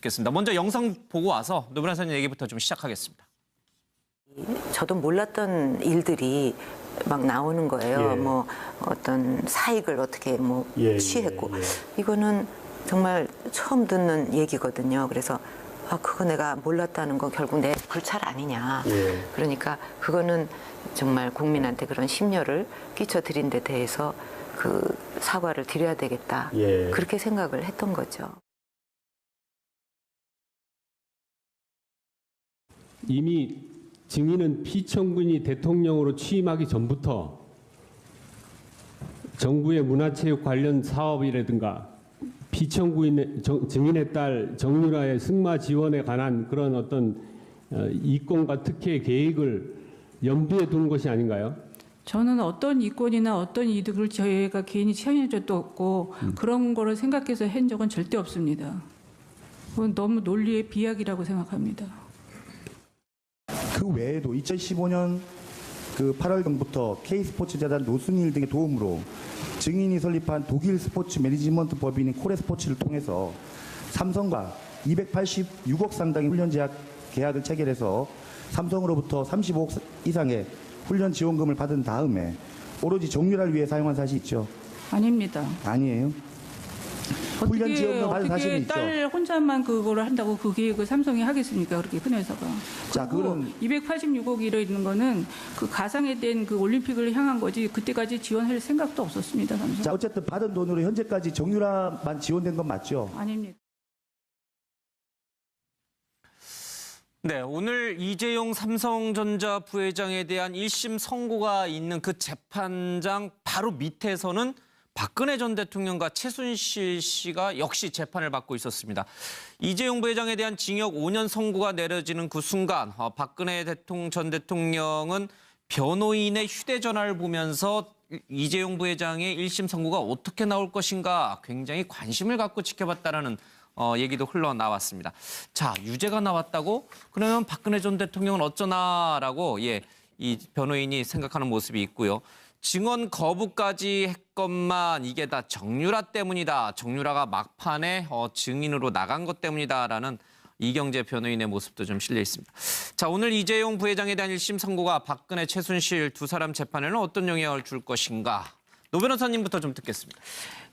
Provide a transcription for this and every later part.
겠습니다. 먼저 영상 보고 와서 노변 선생 얘기부터 좀 시작하겠습니다. 저도 몰랐던 일들이 막 나오는 거예요. 예. 뭐 어떤 사익을 어떻게 뭐 예, 취했고 예, 예. 이거는 정말 처음 듣는 얘기거든요. 그래서 아 그거 내가 몰랐다는 거 결국 내 불찰 아니냐. 예. 그러니까 그거는 정말 국민한테 그런 심려를 끼쳐 드린 데 대해서 그 사과를 드려야 되겠다. 예. 그렇게 생각을 했던 거죠. 이미 증인은 피청군이 대통령으로 취임하기 전부터 정부의 문화체육 관련 사업이라든가 피청구인의 정- 증인의 딸 정유라의 승마 지원에 관한 그런 어떤 어, 이권과 특혜 계획을 염두에 두는 것이 아닌가요? 저는 어떤 이권이나 어떤 이득을 저희가 개인이 취한 적도 없고 그런 거를 생각해서 한 적은 절대 없습니다. 그건 너무 논리의 비약이라고 생각합니다. 그 외에도 2015년 그 8월경부터 K스포츠재단 노승일 등의 도움으로 증인이 설립한 독일 스포츠 매니지먼트 법인인 코레스포츠를 통해서 삼성과 286억 상당의 훈련 제약 계약을 체결해서 삼성으로부터 35억 이상의 훈련 지원금을 받은 다음에 오로지 정유라를 위해 사용한 사실이 있죠? 아닙니다. 아니에요. 훈련 지원금 받은 어떻게 있죠. 딸 혼자만 그거를 한다고 그 계획을 삼성이 하겠습니까? 그렇게 큰 회사가. 자, 그리고 그거는- 286억 이라는 거는 그 가상에 대한 그 올림픽을 향한 거지 그때까지 지원할 생각도 없었습니다. 삼성. 자, 어쨌든 받은 돈으로 현재까지 정유라만 지원된 건 맞죠? 아닙니다. 네, 오늘 이재용 삼성전자 부회장에 대한 1심 선고가 있는 그 재판장 바로 밑에서는 박근혜 전 대통령과 최순실 씨가 역시 재판을 받고 있었습니다. 이재용 부회장에 대한 징역 5년 선고가 내려지는 그 순간 어, 박근혜 대통령 전 대통령은 변호인의 휴대전화를 보면서 이재용 부회장의 1심 선고가 어떻게 나올 것인가 굉장히 관심을 갖고 지켜봤다라는 어, 얘기도 흘러나왔습니다. 자, 유죄가 나왔다고? 그러면 박근혜 전 대통령은 어쩌나라고 예, 이 변호인이 생각하는 모습이 있고요. 증언 거부까지 했건만 이게 다 정유라 때문이다. 정유라가 막판에 어, 증인으로 나간 것 때문이다라는 이경재 변호인의 모습도 좀 실려 있습니다. 자, 오늘 이재용 부회장에 대한 1심 선고가 박근혜, 최순실 두 사람 재판에는 어떤 영향을 줄 것인가? 노 변호사님부터 좀 듣겠습니다.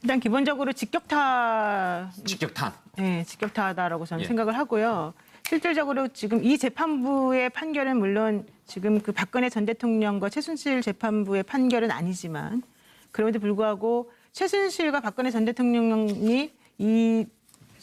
일단 기본적으로 직격타, 직격탄. 네, 직격타다라고 저는 예. 생각을 하고요. 실질적으로 지금 이 재판부의 판결은 물론 지금 그 박근혜 전 대통령과 최순실 재판부의 판결은 아니지만 그럼에도 불구하고 최순실과 박근혜 전 대통령이 이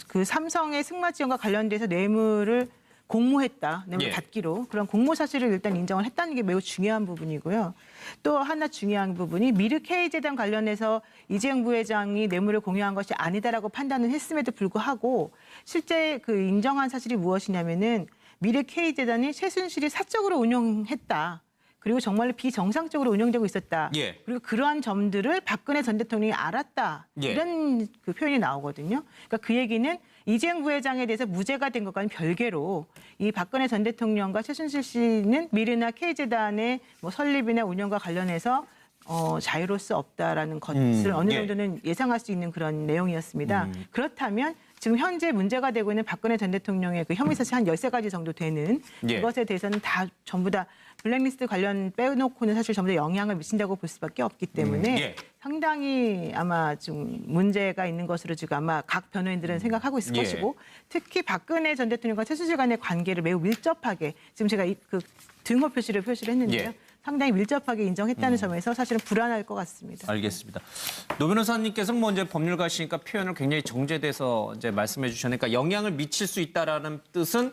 그 삼성의 승마 지원과 관련돼서 뇌물을 공모했다, 뇌물 예. 받기로 그런 공모 사실을 일단 인정을 했다는 게 매우 중요한 부분이고요. 또 하나 중요한 부분이 미르 K 재단 관련해서 이재용 부회장이 뇌물을 공유한 것이 아니다라고 판단을 했음에도 불구하고 실제 그 인정한 사실이 무엇이냐면은 미르 K 재단이 최순실이 사적으로 운영했다. 그리고 정말로 비정상적으로 운영되고 있었다. 예. 그리고 그러한 점들을 박근혜 전 대통령이 알았다. 예. 이런 그 표현이 나오거든요. 그러니까 그 얘기는 이재용 부회장에 대해서 무죄가 된 것과는 별개로 이 박근혜 전 대통령과 최순실 씨는 미르나 K재단의 뭐 설립이나 운영과 관련해서 어, 자유로울 수 없다라는 것을 음, 어느 예. 정도는 예 상할 수 있는 그런 내용이었습니다. 그렇다면 지금 현재 문제가 되고 있는 박근혜 전 대통령의 그 혐의 사실 한 13가지 정도 되는 예. 그것에 대해서는 다 전부 다 블랙리스트 관련 빼놓고는 사실 전부 다 영향을 미친다고 볼 수밖에 없기 때문에 예. 상당히 아마 좀 문제가 있는 것으로 지금 아마 각 변호인들은 생각하고 있을 예. 것이고 특히 박근혜 전 대통령과 최순실 간의 관계를 매우 밀접하게 지금 제가 이- 그 등호 표시를 표시를 했는데요. 예. 상당히 밀접하게 인정했다는 점에서 사실은 불안할 것 같습니다. 알겠습니다. 노 변호사님께서 뭐 이제 법률가시니까 표현을 굉장히 정제돼서 이제 말씀해 주셨으니까 영향을 미칠 수 있다라는 뜻은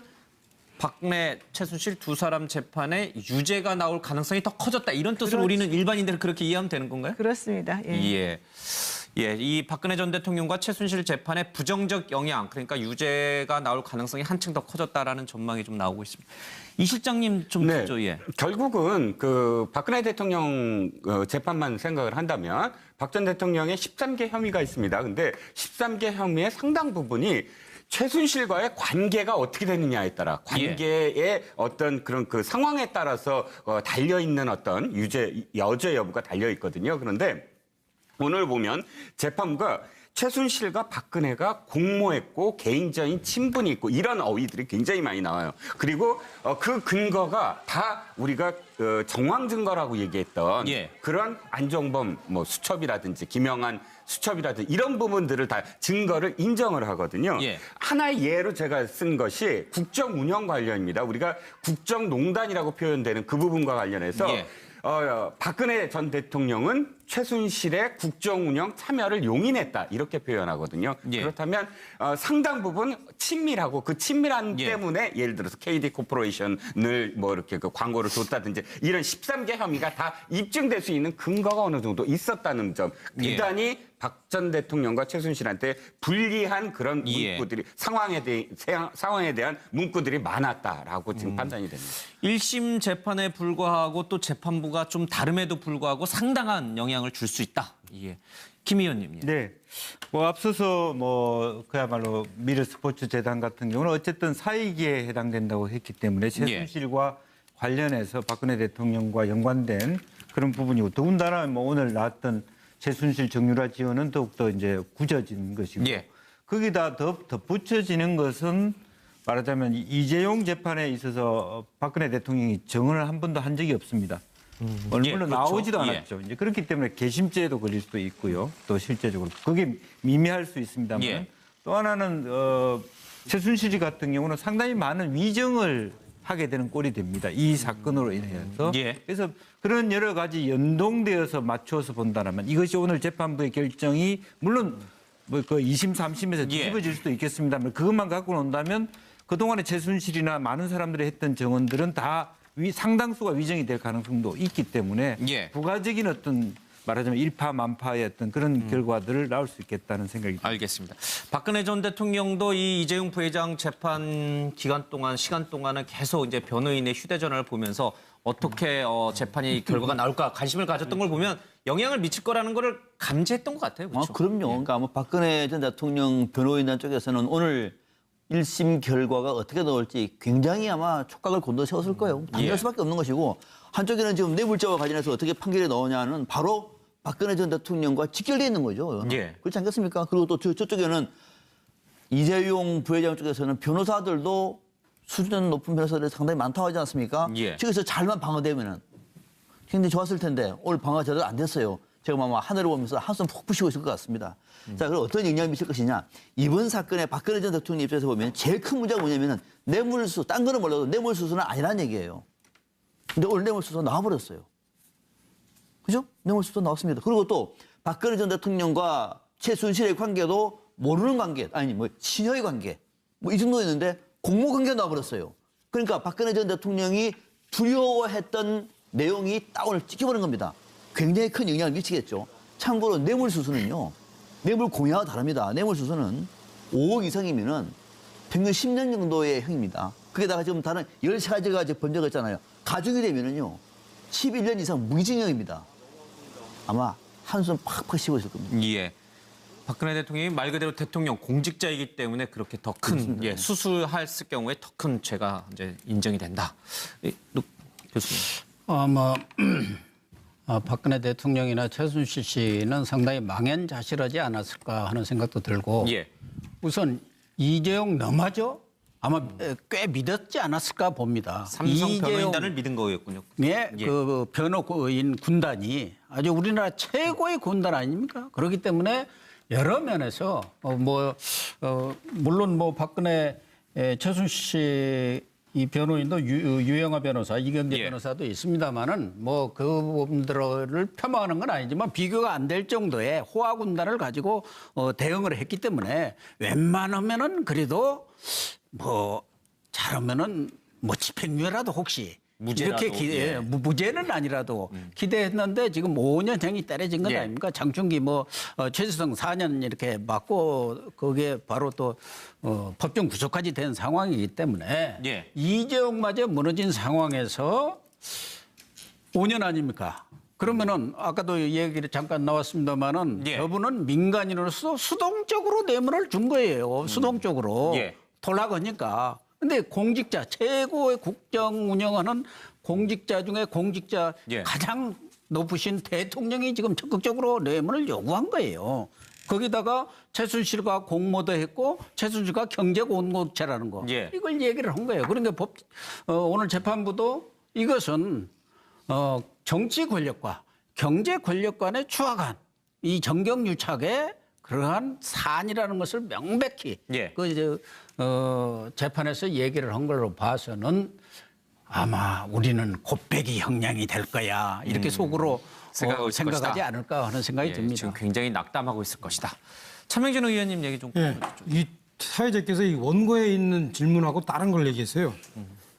박근혜, 최순실 두 사람 재판에 유죄가 나올 가능성이 더 커졌다 이런 뜻으로 그렇죠. 우리는 일반인들 그렇게 이해하면 되는 건가요? 그렇습니다. 예. 예. 예, 이 박근혜 전 대통령과 최순실 재판에 부정적 영향, 그러니까 유죄가 나올 가능성이 한층 더 커졌다라는 전망이 좀 나오고 있습니다. 이 실장님 좀 네. 듣죠, 예. 결국은 그 박근혜 대통령 어, 재판만 생각을 한다면 박 전 대통령의 13개 혐의가 있습니다. 근데 13개 혐의의 상당 부분이 최순실과의 관계가 어떻게 되느냐에 따라 관계의 어떤 그런 그 상황에 따라서 어, 달려 있는 어떤 유죄 여죄 여부가 달려 있거든요. 그런데 오늘 보면 재판부가 최순실과 박근혜가 공모했고 개인적인 친분이 있고 이런 어휘들이 굉장히 많이 나와요. 그리고 어, 그 근거가 다 우리가 어, 정황 증거라고 얘기했던 예. 그런 안종범 뭐 수첩이라든지 김영한 수첩이라든지 이런 부분들을 다 증거를 인정을 하거든요. 예. 하나의 예로 제가 쓴 것이 국정 운영 관련입니다. 우리가 국정농단이라고 표현되는 그 부분과 관련해서 예. 어, 박근혜 전 대통령은 최순실의 국정 운영 참여를 용인했다 이렇게 표현하거든요. 예. 그렇다면 어, 상당 부분 친밀하고 그 친밀한 예. 때문에 예를 들어서 KD 코퍼레이션을 뭐 이렇게 그 광고를 줬다든지 이런 13개 혐의가 다 입증될 수 있는 근거가 어느 정도 있었다는 점. 예. 대단히 박전 대통령과 최순실한테 불리한 그런 예. 문구들이 상황에 대해 상황에 대한 문구들이 많았다라고 음. 지금 판단이 됩니다. 1심 재판에 불과하고 또 재판부가 좀 다름에도 불구하고 상당한 영향 을 줄 수 있다. 예. 김 의원님. 예. 네. 뭐 앞서서 뭐 그야말로 미르 스포츠 재단 같은 경우는 어쨌든 사이기에 해당된다고 했기 때문에 최순실과 관련해서 박근혜 대통령과 연관된 그런 부분이고 더군다나 뭐 오늘 나왔던 최순실 정유라 지원은 더욱더 이제 굳어진 것이고 예. 거기다 더 덧붙여지는 것은 말하자면 이재용 재판에 있어서 박근혜 대통령이 증언을 한 번도 한 적이 없습니다. 물론 예, 그렇죠. 나오지도 예. 않았죠. 이제 그렇기 때문에 개심죄에도 걸릴 수도 있고요. 또 실제적으로 그게 미미할 수 있습니다만 예. 또 하나는 어, 최순실 같은 경우는 상당히 많은 위정을 하게 되는 꼴이 됩니다. 이 사건으로 인해서. 예. 그래서 그런 여러 가지 연동되어서 맞추어서 본다면 이것이 오늘 재판부의 결정이 물론 뭐그 2심, 3심에서 예. 뒤집어질 수도 있겠습니다만 그것만 갖고 논다면 그동안에 최순실이나 많은 사람들이 했던 정언들은 다 위, 상당수가 위정이 될 가능성도 있기 때문에 예. 부가적인 어떤 말하자면 일파만파의 어떤 그런 음. 결과들을 나올 수 있겠다는 생각이 듭니다. 알겠습니다. 박근혜 전 대통령도 이 이재용 부회장 재판 기간 동안 시간 동안은 계속 이제 변호인의 휴대전화를 보면서 어떻게 어, 재판이 결과가 나올까 관심을 가졌던 걸 보면 영향을 미칠 거라는 거를 감지했던 것 같아요. 아, 그렇죠? 그럼요. 그러니까 뭐 박근혜 전 대통령 변호인단 쪽에서는 오늘 1심 결과가 어떻게 나올지 굉장히 아마 촉각을 곤두세웠을 거예요. 당할 예. 수밖에 없는 것이고 한쪽에는 지금 뇌물죄와 관련해서 어떻게 판결이 나오냐는 바로 박근혜 전 대통령과 직결되어 있는 거죠. 예. 그렇지 않겠습니까? 그리고 또 저, 저쪽에는 이재용 부회장 쪽에서는 변호사들도 수준 높은 변호사들이 상당히 많다고 하지 않습니까? 예. 저기서 잘만 방어되면은 굉장히 좋았을 텐데 오늘 방어가 제대로 안 됐어요. 제가 아마 하늘을 보면서 한숨 푹 pu시고 있을 것 같습니다. 자, 그럼 어떤 영향을 미칠 것이냐? 이번 사건에 박근혜 전 대통령 입장에서 보면 제일 큰 문제가 뭐냐면은 뇌물수, 딴 거는 몰라도 뇌물수수는 아니라는 얘기예요. 근데 오늘 뇌물수수 나와버렸어요. 그죠? 뇌물수수 나왔습니다. 그리고 또 박근혜 전 대통령과 최순실의 관계도 모르는 관계, 아니 뭐 친여의 관계, 뭐 이 정도였는데 공모 관계 나와버렸어요. 그러니까 박근혜 전 대통령이 두려워했던 내용이 딱 오늘 찍혀버린 겁니다. 굉장히 큰 영향을 미치겠죠. 참고로 뇌물수수는요, 뇌물 공여와 다릅니다. 뇌물수수는 5억 이상이면은 평균 10년 정도의 형입니다. 거기다가 지금 다른 13가지가 이제 번져가 있잖아요. 가중이 되면은요, 11년 이상 무기징역입니다. 아마 한숨 팍팍 쉬고 있을 겁니다. 예. 박근혜 대통령이 말 그대로 대통령 공직자이기 때문에 그렇게 더 큰 예, 수수할 경우에 더 큰 죄가 이제 인정이 된다. 이, 노, 교수님. 아마 어, 박근혜 대통령이나 최순실 씨는 상당히 망연자실하지 않았을까 하는 생각도 들고 예. 우선 이재용 너마저 아마 꽤 믿었지 않았을까 봅니다. 삼성 변호인단을 믿은 거였군요. 예, 예. 그 변호인 군단이 아주 우리나라 최고의 군단 아닙니까? 그렇기 때문에 여러 면에서 어, 뭐 어, 물론 뭐 박근혜 에, 최순실 이 변호인도 유, 유영아 변호사, 이경재 예. 변호사도 있습니다만은 뭐그 부분들을 폄하하는 건 아니지만 비교가 안 될 정도의 호화 군단을 가지고 어, 대응을 했기 때문에 웬만하면은 그래도 뭐 잘하면은 뭐 집행유예라도 혹시 무죄라도, 이렇게 기, 예. 예, 무- 무죄는 아니라도 기대했는데 지금 5년형이 때려진 건 예. 아닙니까? 장충기 뭐 어, 최수성 4년 이렇게 맞고 그게 바로 또 어, 법정 구속까지 된 상황이기 때문에 예. 이재용마저 무너진 상황에서 5년 아닙니까? 그러면은 아까도 얘기를 잠깐 나왔습니다만은 예. 저분은 민간인으로서 수동적으로 뇌물을 준 거예요. 수동적으로 예. 돌아가니까. 근데 공직자 최고의 국정 운영하는 공직자 중에 공직자 예. 가장 높으신 대통령이 지금 적극적으로 뇌물을 요구한 거예요. 거기다가 최순실과 공모도 했고 최순실과 경제 공동체라는 거 예. 이걸 얘기를 한 거예요. 그러니까 법 어, 오늘 재판부도 이것은 어, 정치 권력과 경제 권력 간의 추악한 이 정경유착의 그러한 사안이라는 것을 명백히 예. 그 이제 어, 재판에서 얘기를 한 걸로 봐서는 아마 우리는 곱빼기 형량이 될 거야 이렇게 속으로 생각하고 어, 있을 생각하지 것이다. 않을까 하는 생각이 예, 듭니다. 지금 굉장히 낙담하고 있을 것이다. 차명진 의원님 얘기 좀. 예, 이 사회자께서 이 원고에 있는 질문하고 다른 걸 얘기했어요.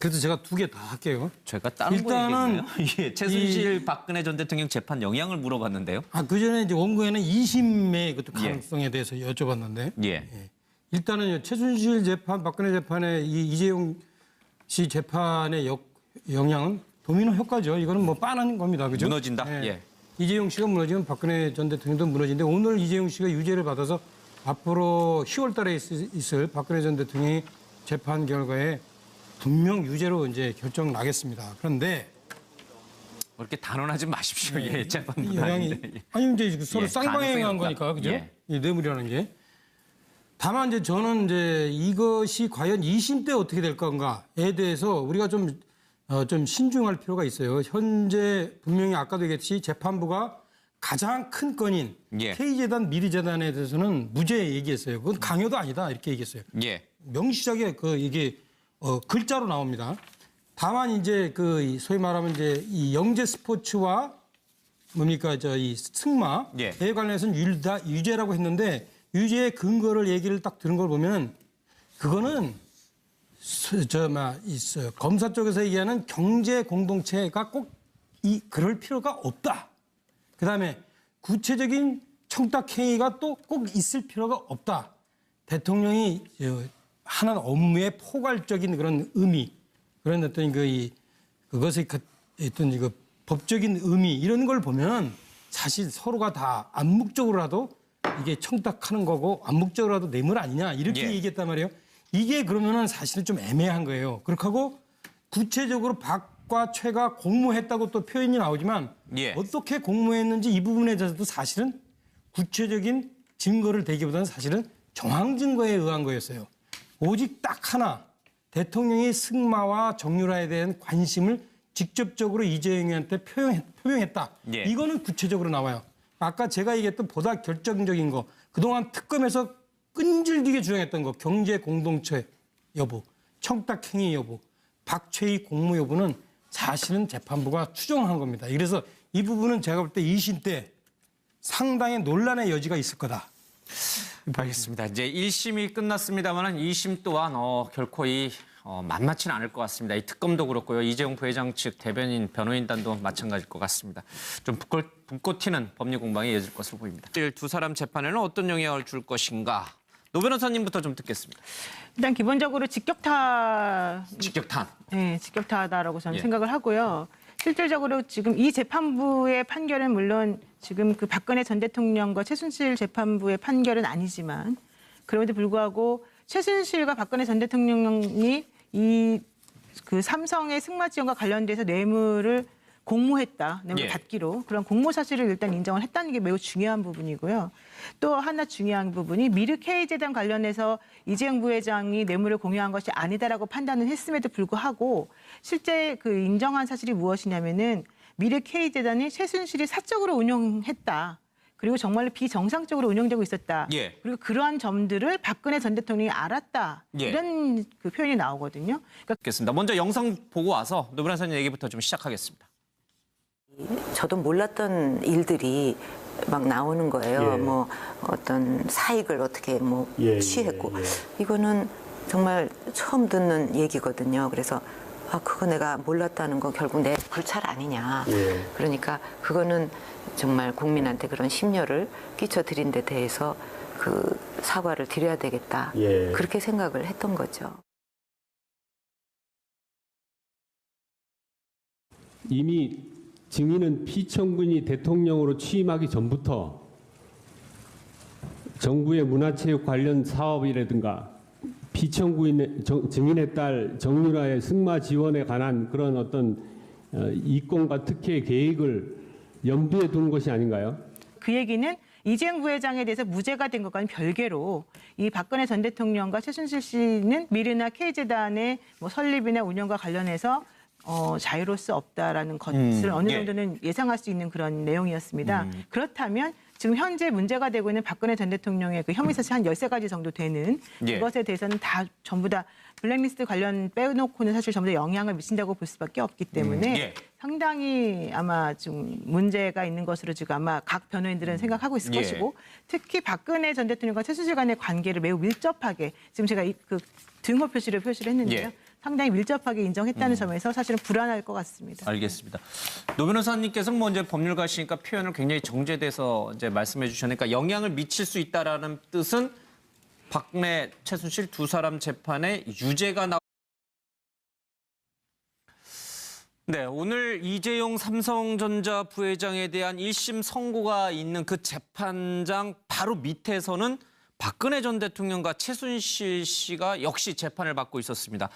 그래서 제가 두 개 다 할게요. 제가 다른 일단은 거 얘기했나요? 예, 최순실 박근혜 전 대통령 재판 영향을 물어봤는데요. 아, 그 전에 이제 원고에는 2심의 그 가능성에 대해서 여쭤봤는데 예. 일단은 최순실 재판, 박근혜 재판의 이 이재용 씨 재판의 역, 영향은 도미노 효과죠. 이거는 뭐 빤한 겁니다. 그죠? 무너진다? 예. 이재용 씨가 무너지면 박근혜 전 대통령도 무너지는데 오늘 이재용 씨가 유죄를 받아서 앞으로 10월 달에 있을, 박근혜 전 대통령의 재판 결과에 분명 유죄로 이제 결정 나겠습니다. 그런데 그렇게 단언하지 마십시오. 예, 이 재판부 영향이 아닌데. 아니 이제 서로 예, 쌍방향한 가능성이 거니까 없다. 그죠? 예. 이 뇌물이라는 게 다만 이제 저는 이제 이것이 과연 2심 때 어떻게 될 건가에 대해서 우리가 좀, 어, 좀 신중할 필요가 있어요. 현재 분명히 아까도 얘기했듯이 재판부가 가장 큰 건인 예. K재단 미리재단에 대해서는 무죄 얘기했어요. 그건 강요도 아니다 이렇게 얘기했어요. 예. 명시하게 그 이게 어, 글자로 나옵니다. 다만 이제 그이 소위 말하면 이제 이 영재 스포츠와 뭡니까 저 이 승마에 예. 관련해서는 유다 유죄라고 했는데 유죄의 근거를 얘기를 딱 들은 걸 보면 그거는 저막 있어요 검사 쪽에서 얘기하는 경제 공동체가 꼭 이 그럴 필요가 없다. 그다음에 구체적인 청탁 행위가 또 꼭 있을 필요가 없다. 대통령이 저, 하는 업무의 포괄적인 그런 의미, 그런 어떤 그 이, 그것의 그 어떤 그 법적인 의미 이런 걸 보면 사실 서로가 다 암묵적으로라도 이게 청탁하는 거고 암묵적으로라도 뇌물 아니냐 이렇게 예. 얘기했단 말이에요. 이게 그러면은 사실은 좀 애매한 거예요. 그렇게 하고 구체적으로 박과 최가 공모했다고 또 표현이 나오지만 예. 어떻게 공모했는지 이 부분에 대해서도 사실은 구체적인 증거를 대기보다는 사실은 정황 증거에 의한 거였어요. 오직 딱 하나 대통령이 승마와 정유라에 대한 관심을 직접적으로 이재용이한테 표명했다. 예. 이거는 구체적으로 나와요. 아까 제가 얘기했던 보다 결정적인 거 그동안 특검에서 끈질기게 주장했던 거 경제 공동체 여부, 청탁행위 여부, 박최희 공모 여부는 사실은 재판부가 추정한 겁니다. 그래서 이 부분은 제가 볼 때 2심 때 상당히 논란의 여지가 있을 거다. 알겠습니다. 이제 1심이 끝났습니다만 2심 또한 어, 결코 이 어, 만만치는 않을 것 같습니다. 이 특검도 그렇고요. 이재용 부회장 측 대변인 변호인단도 마찬가지일 것 같습니다. 좀 붓고, 붓고 튀는 법리 공방이 이어질 것으로 보입니다. 두 사람 재판에는 어떤 영향을 줄 것인가? 노 변호사님부터 좀 듣겠습니다. 일단 기본적으로 직격타 직격탄. 네, 직격타다라고 저는 예. 생각을 하고요. 실질적으로 지금 이 재판부의 판결은 물론 지금 그 박근혜 전 대통령과 최순실 재판부의 판결은 아니지만 그럼에도 불구하고 최순실과 박근혜 전 대통령이 이 그 삼성의 승마 지원과 관련돼서 뇌물을 공모했다, 뇌물 예. 받기로 그런 공모 사실을 일단 인정을 했다는 게 매우 중요한 부분이고요. 또 하나 중요한 부분이 미르 K 재단 관련해서 이재용 부회장이 뇌물을 공유한 것이 아니다라고 판단을 했음에도 불구하고 실제 그 인정한 사실이 무엇이냐면은 미르 K 재단이 최순실이 사적으로 운영했다. 그리고 정말로 비정상적으로 운영되고 있었다. 예. 그리고 그러한 점들을 박근혜 전 대통령이 알았다. 예. 이런 그 표현이 나오거든요. 그러니까 듣겠습니다. 먼저 영상 보고 와서 노 변호사님 얘기부터 좀 시작하겠습니다. 저도 몰랐던 일들이 막 나오는 거예요. 뭐 어떤 사익을 어떻게 뭐 취했고 이거는 정말 처음 듣는 얘기거든요. 그래서 아 그거 내가 몰랐다는 거 결국 내 불찰 아니냐. 그러니까 그거는 정말 국민한테 그런 심려를 끼쳐드린 데 대해서 그 사과를 드려야 되겠다. 그렇게 생각을 했던 거죠. 이미 증인은 피청군이 대통령으로 취임하기 전부터 정부의 문화체육 관련 사업이라든가 정- 증인의 딸 정유라의 승마 지원에 관한 그런 어떤 어, 이권과 특혜 계획을 염두에 두는 것이 아닌가요? 그 얘기는 이재용 부회장에 대해서 무죄가 된 것과는 별개로 이 박근혜 전 대통령과 최순실 씨는 미르나 K재단의 뭐 설립이나 운영과 관련해서 어, 자유로울 수 없다라는 것을 어느 예. 정도는 예 상할 수 있는 그런 내용이었습니다. 그렇다면 지금 현재 문제가 되고 있는 박근혜 전 대통령의 그 혐의 사실 한 13가지 정도 되는 예. 그것에 대해서는 다 전부 다 블랙리스트 관련 빼놓고는 사실 전부 다 영향을 미친다고 볼 수밖에 없기 때문에 예. 상당히 아마 좀 문제가 있는 것으로 지금 아마 각 변호인들은 생각하고 있을 예. 것이고 특히 박근혜 전 대통령과 최순실 간의 관계를 매우 밀접하게 지금 제가 이- 그 등호 표시를 표시를 했는데요. 예. 상당히 밀접하게 인정했다는 점에서 사실은 불안할 것 같습니다. 알겠습니다. 노 변호사님께서 뭐 이제 법률가시니까 표현을 굉장히 정제돼서 이제 말씀해 주셨으니까 영향을 미칠 수 있다라는 뜻은 박근혜, 최순실 두 사람 재판에 유죄가 나. 네, 오늘 이재용 삼성전자 부회장에 대한 1심 선고가 있는 그 재판장 바로 밑에서는 박근혜 전 대통령과 최순실 씨가 역시 재판을 받고 있었습니다.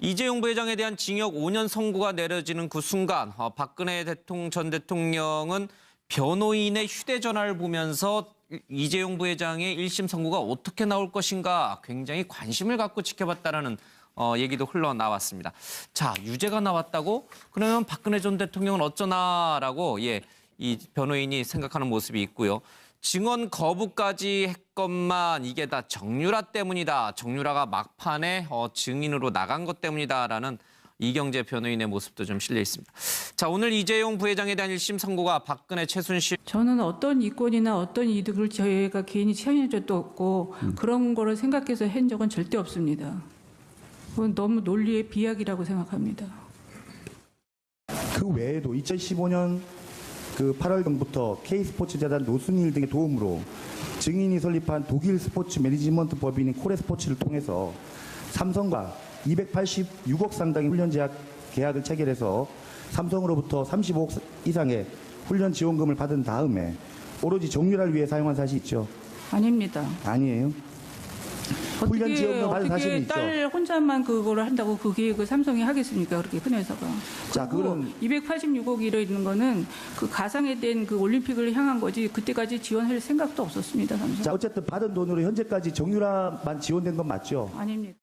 이재용 부회장에 대한 징역 5년 선고가 내려지는 그 순간 어, 박근혜 대통령 전 대통령은 변호인의 휴대전화를 보면서 이재용 부회장의 1심 선고가 어떻게 나올 것인가 굉장히 관심을 갖고 지켜봤다라는 어, 얘기도 흘러나왔습니다. 자, 유죄가 나왔다고? 그러면 박근혜 전 대통령은 어쩌나라고 예, 이 변호인이 생각하는 모습이 있고요. 증언 거부까지 했건만 이게 다 정유라 때문이다. 정유라가 막판에 어, 증인으로 나간 것 때문이다라는 이경재 변호인의 모습도 좀 실려 있습니다. 자, 오늘 이재용 부회장에 대한 1심 선고가 박근혜 최순실 저는 어떤 이권이나 어떤 이득을 저희가 개인이 취한 적도 없고 그런 거를 생각해서 한 적은 절대 없습니다. 그건 너무 논리의 비약이라고 생각합니다. 그 외에도 2015년 그 8월경부터 K스포츠재단 노순일 등의 도움으로 증인이 설립한 독일 스포츠 매니지먼트 법인인 코레스포츠를 통해서 삼성과 286억 상당의 훈련 제약 계약을 체결해서 삼성으로부터 35억 이상의 훈련 지원금을 받은 다음에 오로지 정유라를 위해 사용한 사실이 있죠. 아닙니다. 아니에요. 훈련 지원금 받은 어떻게 있죠. 딸 혼자만 그거를 한다고 그 계획을 삼성이 하겠습니까? 그렇게 큰 회사가. 자, 그거는 286억 이래 있는 거는 그 가상에 된그 올림픽을 향한 거지 그때까지 지원할 생각도 없었습니다. 삼성. 자 어쨌든 받은 돈으로 현재까지 정유라만 지원된 건 맞죠? 아닙니다.